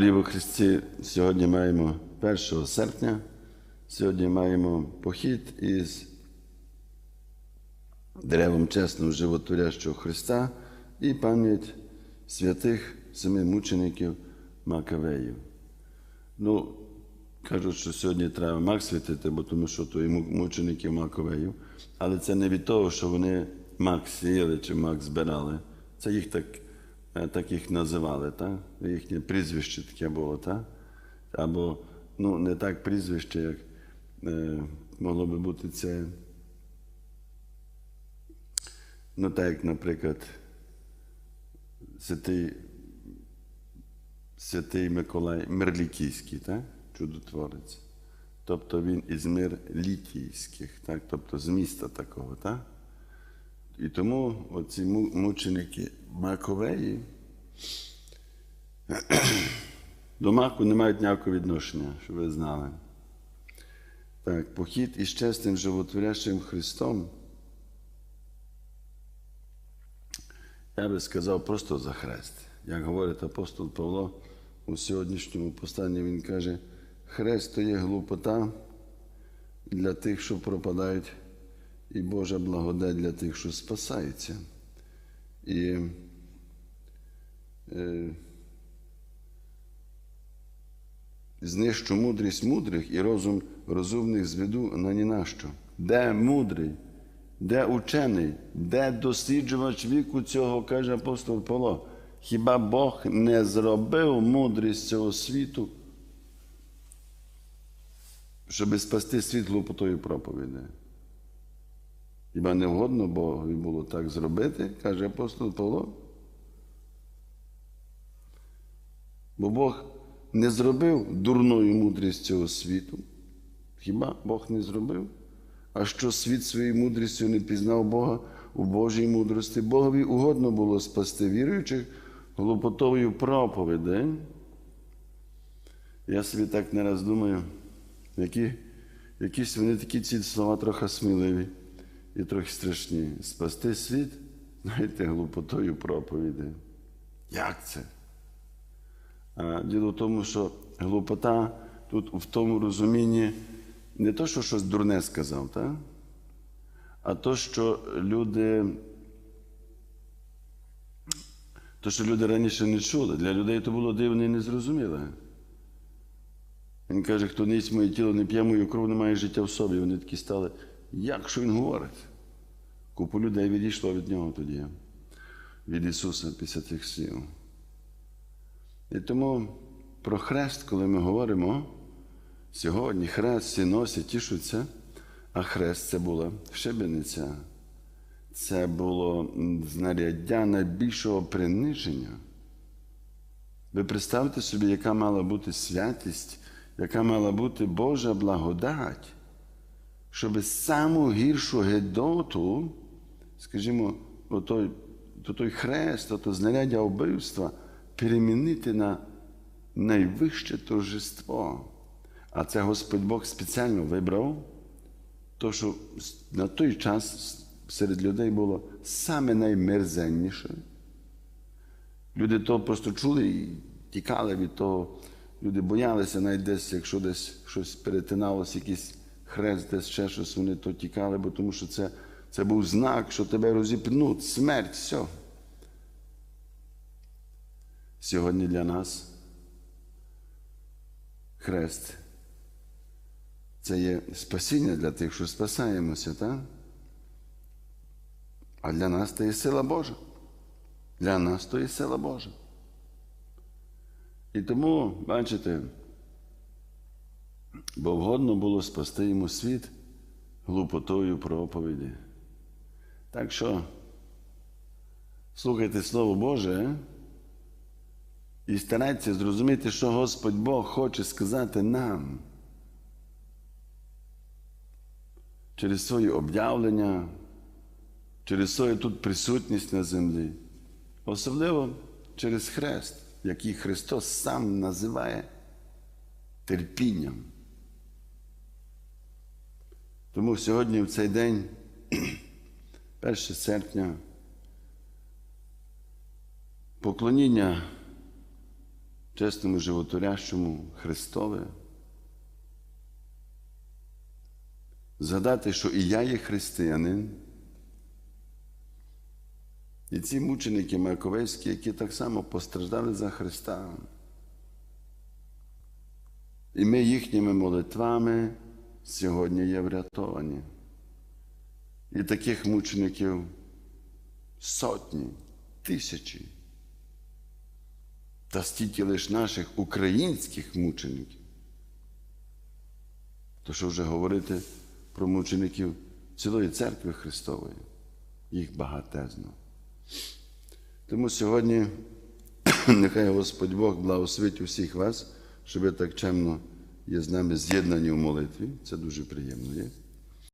Ліво Христі, сьогодні маємо 1 серпня, сьогодні маємо похід із деревом чесного животворящого Христа і пам'ять святих семи мучеників Макавеїв. Ну, кажуть, що сьогодні треба Мак святити, бо тому що то і му- мучеників Маковеїв. Але це не від того, що вони Мак сіяли чи Мак збирали. Це їх так, так їх називали, так? їхнє прізвище таке було, так? Або ну, не так прізвище, як е, могло би бути це. Ну, так, як, наприклад, святий святий Миколай Мирлікійський, так? чудотворець. Тобто він із мир літійських, так? тобто з міста такого. Так? І тому оці мученики Маковеї до маку не мають ніякого відношення, щоб ви знали. Так, похід із чесним животворящим Христом. Я би сказав просто за хрест. Як говорить апостол Павло у сьогоднішньому посланні, він каже, хрест то є глупота для тих, що пропадають, і Божа благодать для тих, що спасаються. І знищу мудрість мудрих і розум розумних зведу на ні на що. Де мудрий? Де учений, де досліджувач віку цього, каже апостол Павло, хіба Бог не зробив мудрість цього світу, щоб спасти світ глупотою проповіді? Хіба не вгодно Богові було так зробити, каже апостол Павло? Бо Бог не зробив дурною мудрість цього світу. Хіба Бог не зробив? А що світ своєю мудрістю не пізнав Бога у Божій мудрості, Богові угодно було спасти віруючих глупотовою проповідей. Я собі так не раз думаю, які, якісь вони такі ці слова трохи сміливі і трохи страшні. Спасти світ, знаєте, глупотою проповіді. Як це? Діло в тому, що глупота тут в тому розумінні не то, що щось дурне сказав, так? а то, що люди. То, що люди раніше не чули, для людей то було дивно і незрозуміле. Він каже, хто не їсть моє тіло, не п'є мою кров, не має життя в собі. Вони такі стали. Як що він говорить? Купу людей відійшло від нього тоді, від Ісуса після тих слів. І тому про хрест, коли ми говоримо, сьогодні хрест всі носять, тішуться, а хрест це була щебениця. Це було знаряддя найбільшого приниження. Ви представте собі, яка мала бути святість, яка мала бути Божа благодать, щоб саму гіршу гедоту, скажімо, отой, то той хрест, ото знаряддя вбивства перемінити на найвище торжество. А це Господь Бог спеціально вибрав, то, що на той час серед людей було саме наймерзенніше. Люди то просто чули і тікали від того. Люди боялися навіть десь, якщо десь щось перетиналося, якийсь хрест, десь ще щось, вони то тікали, бо тому що це, це був знак, що тебе розіпнуть, смерть, все. Сьогодні для нас хрест це є спасіння для тих, що спасаємося, так? А для нас це є сила Божа. Для нас то є сила Божа. І тому, бачите, бо вгодно було спасти йому світ глупотою проповіді. Так що слухайте Слово Боже і старайтеся зрозуміти, що Господь Бог хоче сказати нам через своє об'явлення, через свою тут присутність на землі, особливо через хрест, який Христос сам називає терпінням. Тому сьогодні, в цей день, 1 серпня, поклоніння чесному, животворящому Христове. Згадати, що і я є християнин. І ці мученики Маковецькі, які так само постраждали за Христа. І ми їхніми молитвами сьогодні є врятовані. І таких мучеників сотні, тисячі. Та стільки лиш наших українських мучеників. То що вже говорити про мучеників цілої церкви Христової, їх багатезно. Тому сьогодні нехай Господь Бог благословить усіх вас, щоб ви так чемно є з нами з'єднані в молитві. Це дуже приємно є.